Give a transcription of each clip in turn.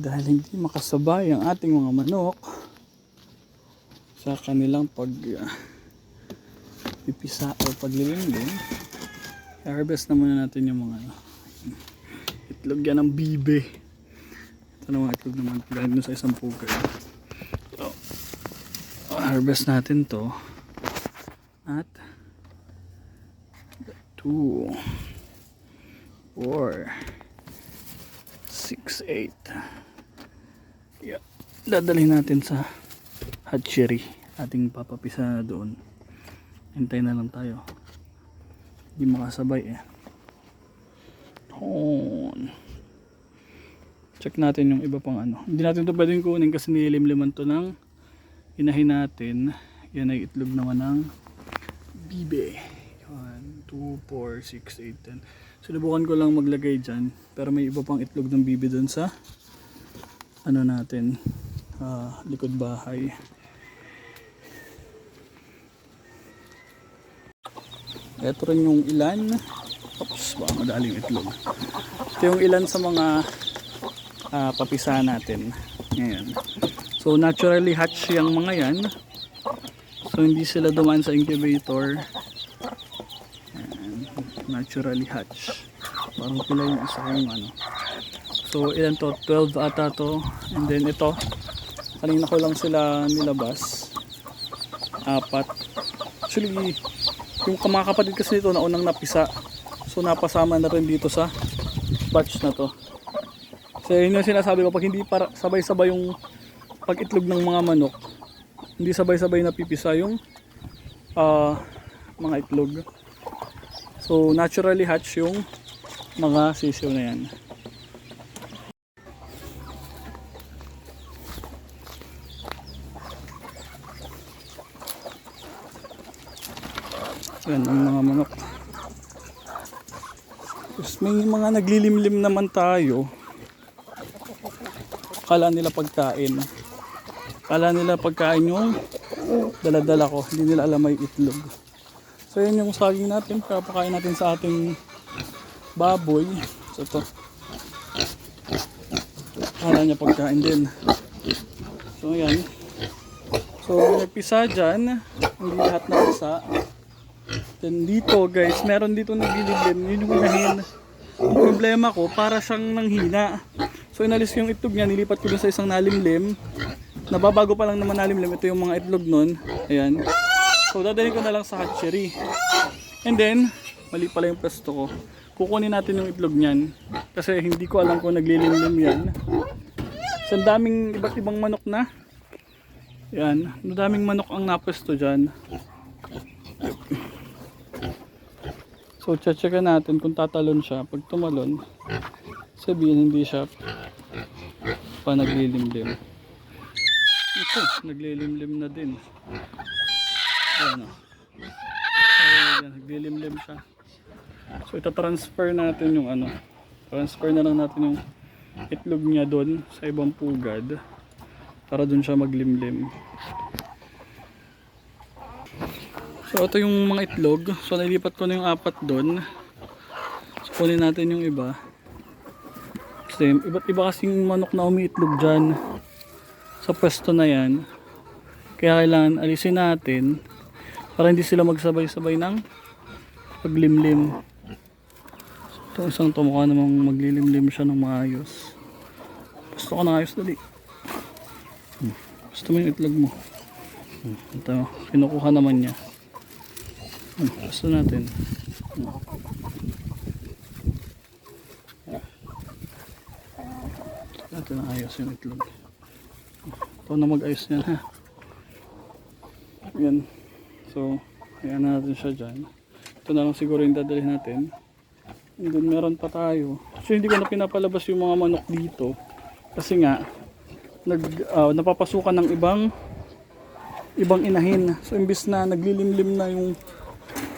dahil hindi makasabay ang ating mga manok sa kanilang pag uh, pipisa o paglilingling harvest na muna natin yung mga ano, itlog yan ng bibe. Ito na mga itlog naman galing sa isang pugar so, harvest natin to at 2 4 6 8 yeah. dadalhin natin sa hatchery ating papapisa na doon. Hintay na lang tayo. Hindi makasabay eh. Hon. check natin yung iba pang ano. Hindi natin to pwedeng kunin kasi nilimliman to ng inahin natin. Yan ay itlog naman ng bibe. 1, 2, 4, 6, 8, 10 sinubukan ko lang maglagay dyan pero may iba pang itlog ng bibe dun sa ano natin ah, likod bahay. Ito rin yung ilan. Oops baka madaling itlog. Ito yung ilan sa mga ah, papisa natin. Ngayon so naturally hatch yung mga yan. So hindi sila dumaan sa incubator. Naturally hatch. Parang pila yung isa yung ano so ilan to? 12 ata to. And then ito kanina ko lang sila nilabas. Apat. Actually yung mga kapatid kasi nito na unang napisa. So napasama na rin dito sa batch na to. So yun yung sinasabi ko pag hindi para sabay-sabay yung pag-itlog ng mga manok hindi sabay-sabay napipisa yung ah, mga itlog. So naturally hatch yung mga sisiw na yan yan ang mga manok. Tapos may mga naglilimlim naman tayo. Kala nila pagkain. Kala nila pagkain yung daladala ko. Hindi nila alam may itlog. So yun yung saging natin. Kapakain natin sa ating baboy. So to kala niya pagkain din. So yan so nagpisa dyan. Hindi lahat na pisa then dito guys meron dito nagliliblim yun yung inahin. Ang problema ko para siyang nanghina. So inalis ko yung itlog niya nilipat ko dun sa isang nalimlim. Nababago pa lang naman nalimlim ito yung mga itlog nun. Ayan. So dadalhin ko na lang sa hatchery. And then mali pala yung pwesto ko. Kukunin natin yung itlog niyan. Kasi hindi ko alam kung naglilimlim yan. So daming iba't ibang manok na. Yan ang daming manok ang napwesto dyan So, checkan natin kung tatalon siya. Pag tumalon, sabihin hindi siya pa naglilimlim. Ito, naglilimlim na din. Ayan o. Ayan, naglilimlim siya. So, ita-transfer natin yung ano. Transfer na lang natin yung itlog niya doon sa ibang pugad para doon siya maglimlim. So ito yung mga itlog. So nilipat ko na yung apat doon. So kunin natin yung iba. Kasi iba't iba kasing manok na umiitlog dyan. Sa pwesto na yan. Kaya kailangan alisin natin. Para hindi sila magsabay-sabay ng paglimlim. So, Ito isang tumukha namang maglilimlim siya ng maayos. Gusto ko na ayos dali. Hmm. Gusto mo yung itlog mo. Hmm. Ito, kinukuha naman niya. Gusto natin. Natin na ayos yung itlog. Ito na mag-ayos yan ha. Yan. So, ayan na natin siya dyan. Ito na lang siguro yung dadalhin natin. And then meron pa tayo. So hindi ko na pinapalabas yung mga manok dito. Kasi nga, nag, ah, napapasukan ng ibang ibang inahin. So imbis na naglilimlim na yung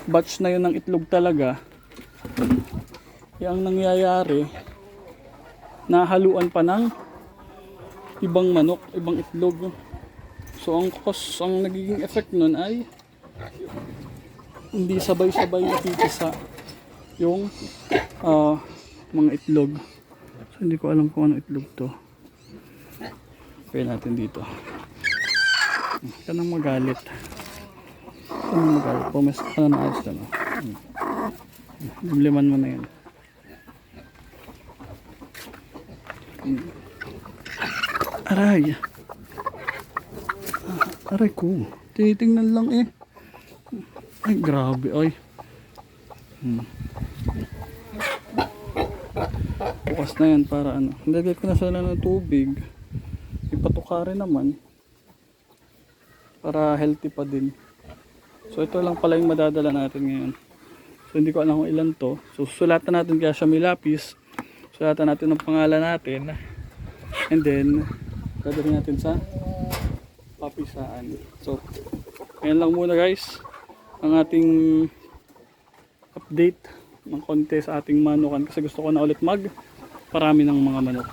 batch na yun ng itlog talaga, yung nangyayari, nahaluan pa ng ibang manok, ibang itlog. So ang cause, ang nagiging effect nun ay hindi sabay-sabay nakikisa yung ah, mga itlog. So hindi ko alam kung ano itlog to. Pwede natin dito. Huwag ka nang magalit. Huwag ka nang magalit. Pumas ka na ng ayos na. Hmm. Mo na yan. Hmm. Aray! Aray ko. Tinitingnan lang eh. Ay, grabe. Ay. Hmm. Bukas na yan para ano. Nilagay ko na sila ng tubig. Ipatuka naman. Para healthy pa din. So ito lang pala yung madadala natin ngayon. So hindi ko alam kung ilan to. So sulatan natin kaya siya may lapis. Sulatan natin ang pangalan natin. And then, dadalhin natin sa papisaan. So, ayan lang muna guys. Ang ating update ng konti sa ating manukan kasi gusto ko na ulit mag parami ng mga manok.